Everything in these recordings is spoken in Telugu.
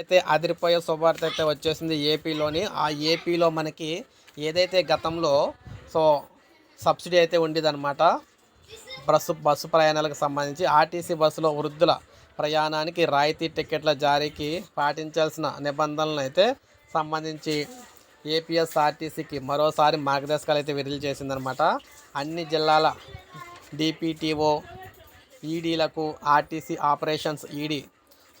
అయితే అదిరిపోయే శుభార్త అయితే వచ్చేసింది ఏపీలోని ఆ ఏపీలో మనకి ఏదైతే గతంలో సో సబ్సిడీ అయితే ఉండేదన్నమాట బస్సు బస్సు ప్రయాణాలకు సంబంధించి ఆర్టీసీ బస్సులో వృద్ధుల ప్రయాణానికి రాయితీ టికెట్ల జారీకి పాటించాల్సిన నిబంధనలను అయితే సంబంధించి ఏపీఎస్ఆర్టీసీకి మరోసారి మార్గదర్శకాలు అయితే విడుదల చేసిందనమాట అన్ని జిల్లాల డిపిటిఓ ఈడీలకు ఆర్టీసీ ఆపరేషన్స్ ఈడీ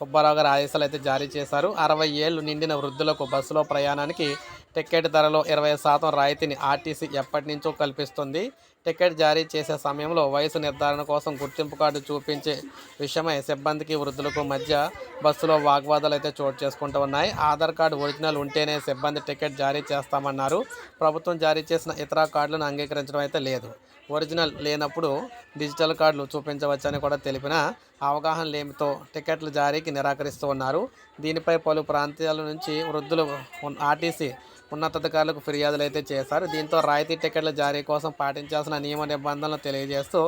సుబ్బారావు గారు ఆదేశాలు అయితే జారీ చేశారు. అరవై ఏళ్ళు నిండిన వృద్ధులకు బస్సులో ప్రయాణానికి టికెట్ ధరలో ఇరవై శాతం రాయితీని ఆర్టీసీ ఎప్పటి నుంచో కల్పిస్తుంది. టికెట్ జారీ చేసే సమయంలో వయసు నిర్ధారణ కోసం గుర్తింపు కార్డు చూపించే విషయమై సిబ్బందికి వృద్ధులకు మధ్య బస్సులో వాగ్వాదాలు అయితే చోటు చేసుకుంటూ ఉన్నాయి. ఆధార్ కార్డు ఒరిజినల్ ఉంటేనే సిబ్బంది టికెట్ జారీ చేస్తామన్నారు. ప్రభుత్వం జారీ చేసిన ఇతర కార్డులను అంగీకరించడం అయితే లేదు. ఒరిజినల్ లేనప్పుడు డిజిటల్ కార్డులు చూపించవచ్చని కూడా తెలిపిన అవగాహన లేమితో టికెట్ల జారీకి నిరాకరిస్తూ ఉన్నారు. దీనిపై పలు ప్రాంతాల నుంచి వృద్ధులు ఆర్టీసీ ఉన్నతాధికారులకు ఫిర్యాదులు అయితే చేశారు. దీంతో రాయితీ టికెట్ల జారీ కోసం పాటించాల్సిన నియమ నిబంధనలు తెలియజేస్తూ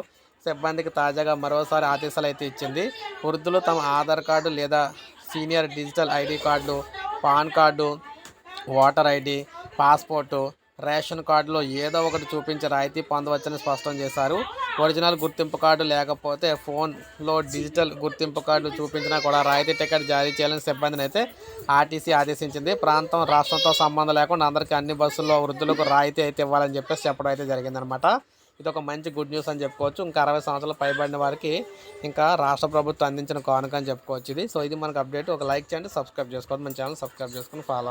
సిబ్బందికి తాజాగా మరోసారి ఆదేశాలు అయితే ఇచ్చింది. వృద్ధులు తమ ఆధార్ కార్డు లేదా senior digital ID card PAN card voter ID passport ration కార్డులో ఏదో ఒకటి చూపించి రాయితీ పొందవచ్చని స్పష్టం చేశారు. ఒరిజినల్ గుర్తింపు కార్డు లేకపోతే ఫోన్లో డిజిటల్ గుర్తింపు కార్డు చూపించినా కూడా రాయితీ టికెట్ జారీ చేయాలని సిబ్బందిని అయితే ఆర్టీసీ ఆదేశించింది. ప్రాంతం రాష్ట్రంతో సంబంధం లేకుండా అందరికీ అన్ని బస్సుల్లో వృద్ధులకు రాయితీ అయితే ఇవ్వాలని చెప్పేసి చెప్పడం అయితే జరిగిందనమాట ఇది ఒక మంచి గుడ్ న్యూస్ అని చెప్పుకోవచ్చు. ఇంకా అరవై సంవత్సరాలు పైబడిన వారికి ఇంకా రాష్ట్ర ప్రభుత్వం అందించిన కానుక అని చెప్పుకోవచ్చు ఇది. సో ఇది మనకు అప్డేట్. ఒక లైక్ చేయండి సబ్స్క్రైబ్ చేసుకోండి. మన ఛానల్ సబ్స్క్రైబ్ చేసుకొని ఫాలో